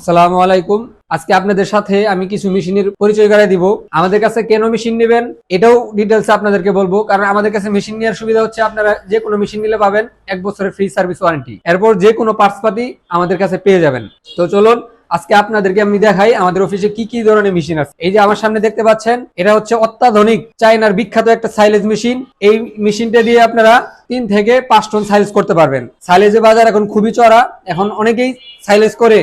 আসসালামু আলাইকুম। আজকে আপনাদের সাথে আমি কিছু মেশিনের পরিচয় করে দিব। আমাদের কাছে কেন মেশিন নেবেন, এটাও ডিটেলস আপনাদেরকে বলব। কারণ আমাদের কাছে মেশিন নেওয়ার সুবিধা হচ্ছে আপনারা যে কোনো মেশিন নিলে পাবেন এক বছরের ফ্রি সার্ভিস ওয়ারেন্টি এরপর যে কোনো পার্টস পাতি আমাদের কাছে পেয়ে যাবেন। তো চলুন, আজকে আপনাদেরকে আমি দেখাই আমাদের অফিসে কি কি ধরনের মেশিন আছে। এই যে আমার সামনে দেখতে পাচ্ছেন, এটা হচ্ছে অত্যাধুনিক চাইনার বিখ্যাত একটা সাইলেজ মেশিন এই মেশিনটা দিয়ে আপনারা তিন থেকে পাঁচ টন সাইলেজ করতে পারবেন। সাইলেজের বাজার এখন খুবই চড়া এখন অনেকেই সাইলেজ করে।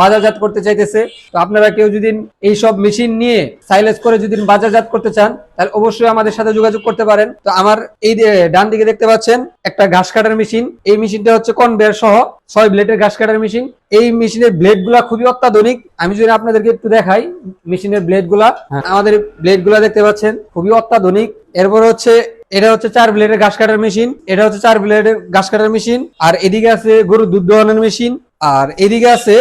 বাজারজাত করতে চাইতেছে। তো আপনারা কেউ যদি এইসব মেশিন নিয়ে সাইলেজ করে যদি বাজারজাত করতে চান তাহলে অবশ্যই আমাদের সাথে যোগাযোগ করতে পারেন। তো আমার এই ডান দিকে দেখতে পাচ্ছেন একটা ঘাস কাটার মেশিন। এই মেশিনটা হচ্ছে কনভেয়ার সহ ছয় ব্লেডের ঘাস কাটার মেশিন। এই মেশিনের ব্লেডগুলা খুবই অত্যাধুনিক। আমি যদি আপনাদেরকে একটু দেখাই মেশিনের ব্লেডগুলা আমাদের ব্লেডগুলা দেখতে পাচ্ছেন খুবই অত্যাধুনিক। এরপর হচ্ছে এটা হচ্ছে চার ব্লেডের ঘাস কাটার মেশিন। এটা হচ্ছে চার ব্লেডের ঘাস কাটার মেশিন। আর এদিকে আছে গরুর দুধ দোহানোর মেশিন। আর এদিকে আছে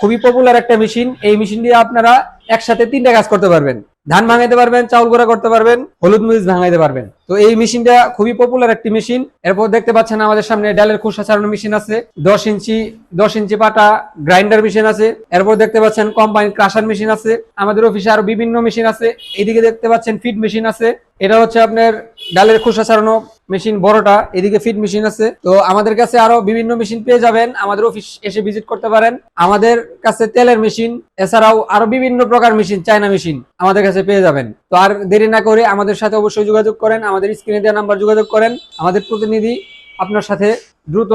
খুবই পপুলার একটা মেশিন এই মেশিন দিয়ে আপনারা একসাথে তিনটা কাজ করতে পারবেন। ধান ভাঙাইতে পারবেন, চাউল গোড়া করতে পারবেন, হলুদ মরিচ ভাঙাইতে পারবেন। তো এই মেশিনটা খুবই পপুলার একটি মেশিন। এরপর দেখতে পাচ্ছেন আমাদের সামনে ডালের খোসা ছাড়ানো মেশিন আছে। দশ ইঞ্চি দশ ইঞ্চি পাটা গ্রাইন্ডার মেশিন আছে। এরপর দেখতে পাচ্ছেন কোম্পানির ক্রাশার মেশিন আছে। আমাদের অফিসে আরও বিভিন্ন মেশিন আছে। এইদিকে দেখতে পাচ্ছেন ফিড মেশিন আছে। এটা হচ্ছে আপনার ডালের খোসা ছাড়ানো মেশিন বড়টা। এদিকে ফিড মেশিন আছে। তো আমাদের কাছে আরও বিভিন্ন মেশিন পেয়ে যাবেন। আমাদের অফিস এসে ভিজিট করতে পারেন। আমাদের কাছে তেলের মেশিন, এছাড়াও আরও বিভিন্ন প্রকার মেশিন, চায়না মেশিন আমাদের কাছে পেয়ে যাবেন। তো আর দেরি না করে আমাদের সাথে অবশ্যই যোগাযোগ করেন। আমাদের স্ক্রিনে দেওয়া নাম্বার যোগাযোগ করেন। আমাদের প্রতিনিধি আপনার সাথে দ্রুত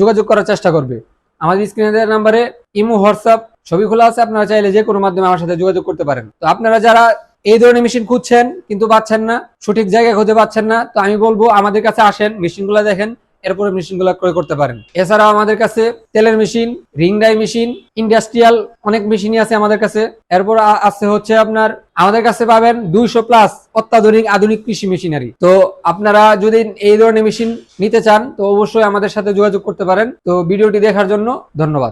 যোগাযোগ করার চেষ্টা করবে। আমাদের স্ক্রিনে দেওয়া নাম্বারে ইমো, হোয়াটসঅ্যাপ ছবি খোলা আছে, আপনারা চাইলে যে কোনো মাধ্যমে আমার সাথে যোগাযোগ করতে পারেন। তো আপনারা যারা এই ধরনের মেশিন খুঁজছেন কিন্তু পাচ্ছেন না, সঠিক জায়গায় খুঁজে পাচ্ছেন না, তো আমি বলব আমাদের কাছে আসেন মেশিনগুলো দেখেন এরপরে মেশিন মেশিনগুলো ক্রয় করতে পারেন। এছাড়াও আমাদের কাছে তেলের machine, ring die machine, industrial অনেক মেশিনই আছে আমাদের কাছে। এরপর আছে হচ্ছে আপনার, আমাদের কাছে পাবেন দুইশো প্লাস অত্যাধুনিক আধুনিক কৃষি মেশিনারি। তো আপনারা যদি এই ধরনের মেশিন নিতে চান, তো অবশ্যই আমাদের সাথে যোগাযোগ করতে পারেন। তো ভিডিওটি দেখার জন্য ধন্যবাদ।